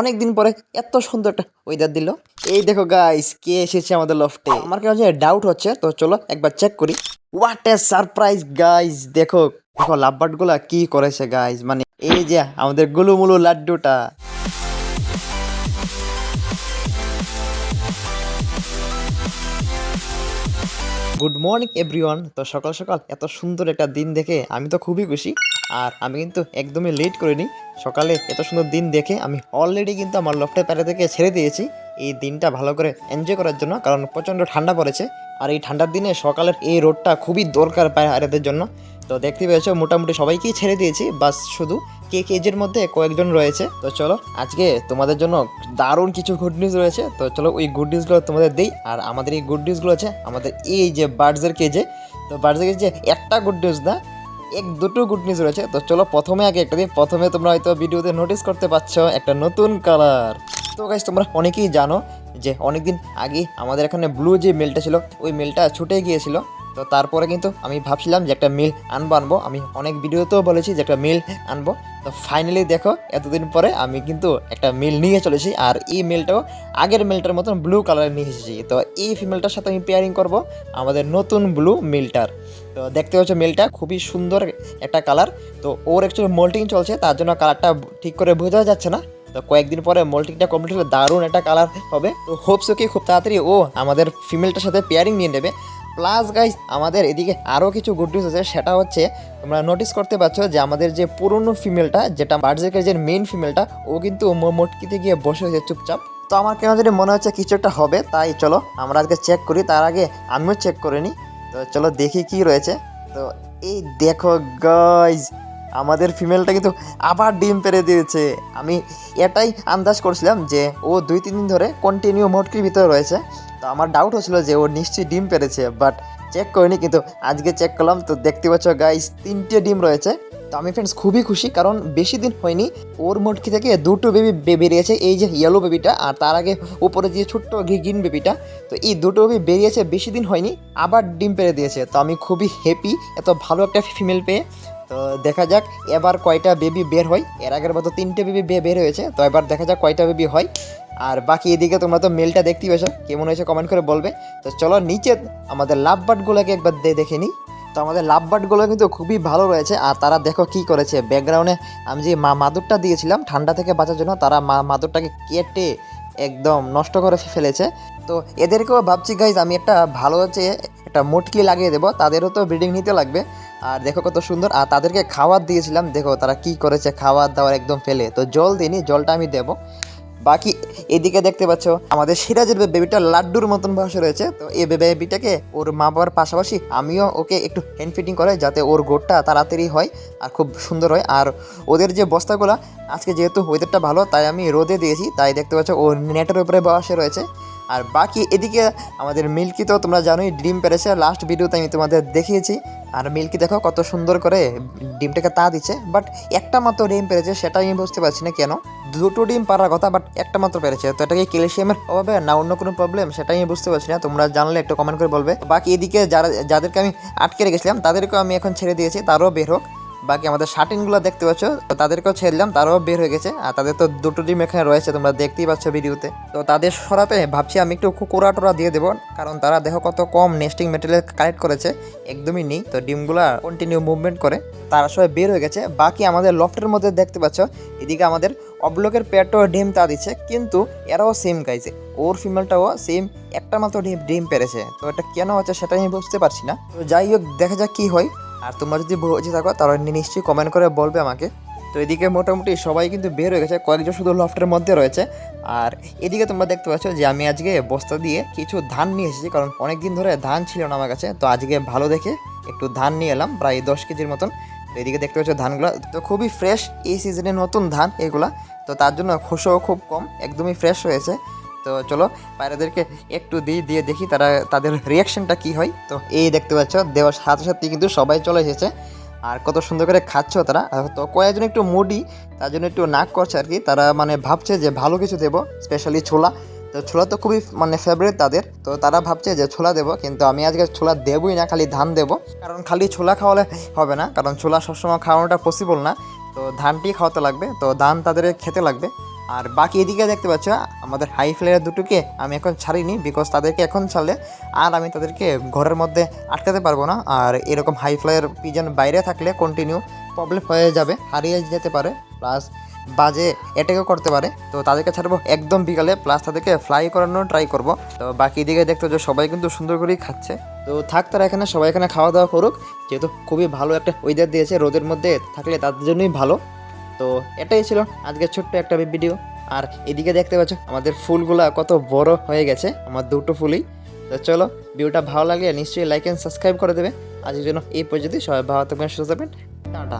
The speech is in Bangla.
অনেক দিন পরে এত সুন্দর একটা ওয়েদার দিল। এই দেখো গাইস কে এসেছে আমাদের লফটে আমার কাছে ডাউট হচ্ছে, তো চলো একবার চেক করি। হোয়াট এ সারপ্রাইজ গাইস দেখো দেখো লাভবার্ডগুলা কি করেছে গাইস মানে এই যে আমাদের গুলুমুলু লাড্ডুটা। গুড মর্নিং এভরিওয়ান তো সকাল সকাল এত সুন্দর একটা দিন দেখে আমি তো খুবই খুশি। আর আমি কিন্তু একদমই লেট করিনি। সকালে এত সুন্দর দিন দেখে আমি অলরেডি কিন্তু আমার লফটের প্যারে থেকে ছেড়ে দিয়েছি। এই দিনটা ভালো করে এনজয় করার জন্য, কারণ প্রচণ্ড ঠান্ডা পড়েছে। আর এই ঠান্ডার দিনে সকালের এই রোডটা খুবই দরকার পায়রাদের জন্য। তো দেখতে পেয়েছ, মোটামুটি সবাইকেই ছেড়ে দিয়েছি, বাস শুধু কে কেজের মধ্যে কয়েকজন রয়েছে। তো চলো, আজকে তোমাদের জন্য দারুণ কিছু গুড নিউজ রয়েছে। তো চলো, ওই গুড নিউজগুলো তোমাদের দিই। আর আমাদের এই গুড নিউজগুলো আছে আমাদের এই যে বার্ডসের কেজে তো বার্ডসের কেজে একটা গুড নিউজ না এক দুটো গুড নিউজ রয়েছে। তো চলো প্রথমে আগে একটা দিন। প্রথমে তোমরা হয়তো ভিডিওতে নোটিস করতে পারছ একটা নতুন কালার তো গাইজ তোমরা অনেকেই জানো যে অনেকদিন আগে আমাদের এখানে ব্লু যে মেলটা ছিল, ওই মেলটা ছুটে গিয়েছিল। তো তারপরে কিন্তু আমি ভাবছিলাম যে একটা মিল আনব আনব। আমি অনেক ভিডিওতেও বলেছি যে একটা মিল আনব। তো ফাইনালি দেখো, এতদিন পরে আমি কিন্তু একটা মিল নিয়ে চলেছি আর এই মিলটাও আগের মিলটার মতন ব্লু কালার নিয়ে এসেছি। তো এই ফিমেলটার সাথে আমি পেয়ারিং করব আমাদের নতুন ব্লু মিলটার তো দেখতে পাচ্ছ মেলটা খুবই সুন্দর একটা কালার তো ওর অ্যাকচুয়ালি মোল্টিং চলছে, তার জন্য কালারটা ঠিক করে বোঝা যাচ্ছে না। তো কয়েকদিন পরে মোল্টিংটা কমপ্লিট হলে দারুণ একটা কালার হবে। তো হোপসো কি খুব তাড়াতাড়ি ও আমাদের ফিমেলটার সাথে পেয়ারিং নিয়ে নেবে। প্লাস গাইজ আমাদের এদিকে আরও কিছু গুড নিউজ আছে। সেটা হচ্ছে, তোমরা নোটিস করতে পারছ যে আমাদের যে পুরনো ফিমেলটা যেটা বার্জেকের যে মেইন ফিমেলটা ও কিন্তু মটকিতে গিয়ে বসে হয়েছে চুপচাপ। তো আমার কেন যদি মনে হচ্ছে কিছু একটা হবে, তাই চলো আমরা আজকে চেক করি। তার আগে আমিও চেক করে নিই। তো চলো দেখি কি রয়েছে। তো এই দেখো গাইজ আমাদের ফিমেলটা কিন্তু আবার ডিম পেরে দিয়েছে। আমি এটাই আন্দাজ করছিলাম যে ও দুই, তিন দিন ধরে কন্টিনিউ মোটকির ভিতরে রয়েছে। তো আমার ডাউট হচ্ছিল যে ও নিশ্চয়ই ডিম পেরেছে বাট চেক করিনি, কিন্তু আজকে চেক করলাম। তো দেখতে পাচ্ছ গাইজ তিনটে ডিম রয়েছে। তো আমি ফ্রেন্ডস খুবই খুশি, কারণ বেশি দিন হয়নি, ওর মুটকি থেকে দুটো বেবি বেরিয়েছে, এই যে ইয়েলো বেবিটা আর তার আগে উপরে যে ছোট্ট গ্রিন বেবিটা তো এই দুটো বেবি বেরিয়েছে, বেশি দিন হয়নি, আবার ডিম পেরে দিয়েছে, তো আমি খুবই হ্যাপি এত ভালো একটা ফিমেল পেয়ে, তো দেখা যাক, এবার কয়টা বেবি বের হয়, এর আগের মতো তিনটে বেবি বের হয়েছে, তো এবার দেখা যাক কয়টা বেবি হয়, আর বাকি এদিকে তোমরা তো মেলটা দেখতেই পেয়েছ কেমন হয়েছে কমেন্ট করে বলবে, তো চলো নিচে আমাদের লাভ বার্ডগুলোকে একবার দেখে নিই। তো আমাদের লাভ বার্ডগুলো কিন্তু খুবই ভালো রয়েছে। আর তারা দেখো কি করেছে? ব্যাকগ্রাউন্ডে আমি যে মা মাদুরটা দিয়েছিলাম, ঠান্ডা থেকে বাঁচার জন্য তারা মা মাদুরটাকে কেটে একদম নষ্ট করে ফেলেছে। তো এদেরকেও ভাবছি গাইজ আমি একটা ভালো হচ্ছে একটা মুটকি লাগিয়ে দেবো। তাদেরও তো ব্রিডিং নিতে লাগবে। আর দেখো কত সুন্দর। আর তাদেরকে খাবার দিয়েছিলাম। দেখো তারা কি করেছে? খাবার দাওয়ার একদম ফেলে। তো জল দিইনি, জলটা আমি দেবো। বাকি এদিকে দেখতে পাচ্ছ, আমাদের সিরাজের বেবিটা লাড্ডুর মতন বসে রয়েছে। তো এই বেবিটাকে ওর মা বাবার পাশাপাশি আমিও ওকে একটু হ্যান্ড ফিটিং করাই যাতে ওর গোটটা তাড়াতাড়ি হয় আর খুব সুন্দর হয়। আর ওদের যে বস্তাগুলো, আজকে যেহেতু ওয়েদারটা ভালো, তাই আমি রোদে দিয়েছি। তাই দেখতে পাচ্ছ ও নেটের উপরে বয়সে রয়েছে। আর বাকি এদিকে আমাদের মিল্কি তো তোমরা জানোই ডিম পেরেছে। লাস্ট ভিডিওতে আমি তোমাদের দেখিয়েছি। আর মিল্কি দেখো কত সুন্দর করে ডিমটাকে তা দিচ্ছে। বাট একটা মাত্র ডিম পেরেছে, সেটা আমি বুঝতে পারছি না কেন। দুটো ডিম পারার কথা বাট একটা মাত্র পেরেছে। তো এটা কি ক্যালসিয়ামের অভাবে না অন্য কোনো প্রবলেম সেটা আমি বুঝতে পারছি না। তোমরা জানলে একটু কমেন্ট করে বলবে। বাকি এদিকে যারা যাদেরকে আমি আটকে রেখেছিলাম, তাদেরকেও আমি এখন ছেড়ে দিয়েছি। তারও বের হোক। বাকি আমাদের শার্টিনগুলো দেখতে পাচ্ছ, তো তাদেরকেও ছেড়ে দিলাম, তারাও বের হয়ে গেছে, আর তাদের তো দুটো ডিম এখানে রয়েছে, তোমরা দেখতেই পাচ্ছ ভিডিওতে। তো তাদের সরাতে ভাবছি আমি একটু কুকুরা টোরা দিয়ে দেবো, কারণ তারা দেখো কত কম নেস্টিং মেটেরিয়াল কালেক্ট করেছে, একদমই নেই। তো ডিমগুলো কন্টিনিউ মুভমেন্ট করে, তারা সবাই বের হয়ে গেছে। বাকি আমাদের লফটের মধ্যে দেখতে পাচ্ছ, এদিকে আমাদের অবলোকের পেটও ডিম তা দিচ্ছে, কিন্তু এরাও সেম গাইছে ওর ফিমেলটাও সেম একটা মাত্র ডিম ডিম পেরেছে। তো এটা কেন হচ্ছে সেটা আমি বুঝতে পারছি না। তো যাই হোক, দেখা যাক কী হয়। আর তোমরা যদি বুঝে থাকো তাহলে নিশ্চয়ই কমেন্ট করে বলবে আমাকে। তো এদিকে মোটামুটি সবাই কিন্তু বের হয়ে গেছে, কয়েকজন শুধু লফটের মধ্যে রয়েছে। আর এদিকে তোমরা দেখতে পাচ্ছ যে আমি আজকে বস্তা দিয়ে কিছু ধান নিয়ে এসেছি, কারণ অনেকদিন ধরে ধান ছিল না আমার কাছে। তো আজকে ভালো দেখে একটু ধান নিয়ে এলাম, প্রায় দশ কেজির মতন। তো এদিকে দেখতে পাচ্ছ ধানগুলো। তো খুবই ফ্রেশ এই সিজনে নতুন ধান এগুলা। তো তার জন্য খোসাও খুব কম, একদমই ফ্রেশ হয়েছে। তো চলো পায়রাদেরকে একটু দিয়ে দিয়ে দেখি তারা তাদের রিয়াকশনটা কি হয়। তো এই দেখতে পাচ্ছ, দেওয়ার সাথে সাথে কিন্তু সবাই চলে এসেছে। আর কত সুন্দর করে খাচ্ছ তারা। তো কয়েকজন একটু মুডি, তার জন্য একটু নাক করছে আর কি। তারা মানে ভাবছে যে ভালো কিছু দেবো স্পেশালি ছোলা। তো ছোলা তো খুবই মানে ফেভারিট তাদের। তো তারা ভাবছে যে ছোলা দেবো, কিন্তু আমি আজকে ছোলা দেবই না, খালি ধান দেবো। কারণ খালি ছোলা খাওয়ালে হবে না, কারণ ছোলা সবসময় খাওয়ানোটা পসিবল না। তো ধানটি খাওয়াতে লাগবে, তো ধান তাদের খেতে লাগবে। আর বাকি এদিকে দেখতে পাচ্ছ, আমাদের হাই ফ্লেয়ার দুটোকে আমি এখন ছাড়িনি বিকজ তাদেরকে এখন ছাড়লে আর আমি তাদেরকে ঘরের মধ্যে আটকাতে পারব না। আর এরকম হাই ফ্লায়ার পিজন বাইরে থাকলে কন্টিনিউ প্রবলেম হয়ে যাবে, হারিয়ে যেতে পারে প্লাস বাজে এটাকেও করতে পারে। তো তাদেরকে ছাড়বো একদম বিকালে প্লাস তাদেরকে ফ্লাই করানোর ট্রাই করব। তো বাকি দিকে দেখতে যে সবাই কিন্তু সুন্দর করেই খাচ্ছে। তো থাক তারা এখানে, সবাই এখানে খাওয়া দাওয়া করুক। যেহেতু খুবই ভালো একটা ওয়েদার দিয়েছে, রোদের মধ্যে থাকলে তাদের জন্যই ভালো। তো এটাই ছিল আজকে ছোট্ট একটা ভিডিও আর এদিকে দেখতে পাচ্ছ, আমাদের ফুলগুলা কত বড় হয়ে গেছে, আমার দুটো ফুলই। তো চলো, ভিডিওটা ভালো লাগলে নিশ্চয়ই লাইক অ্যান্ড সাবস্ক্রাইব করে দেবে। আজকের জন্য এই পর্যন্ত সবাই ভালো থাকবেন, সুস্থ থাকবেন, টাটা।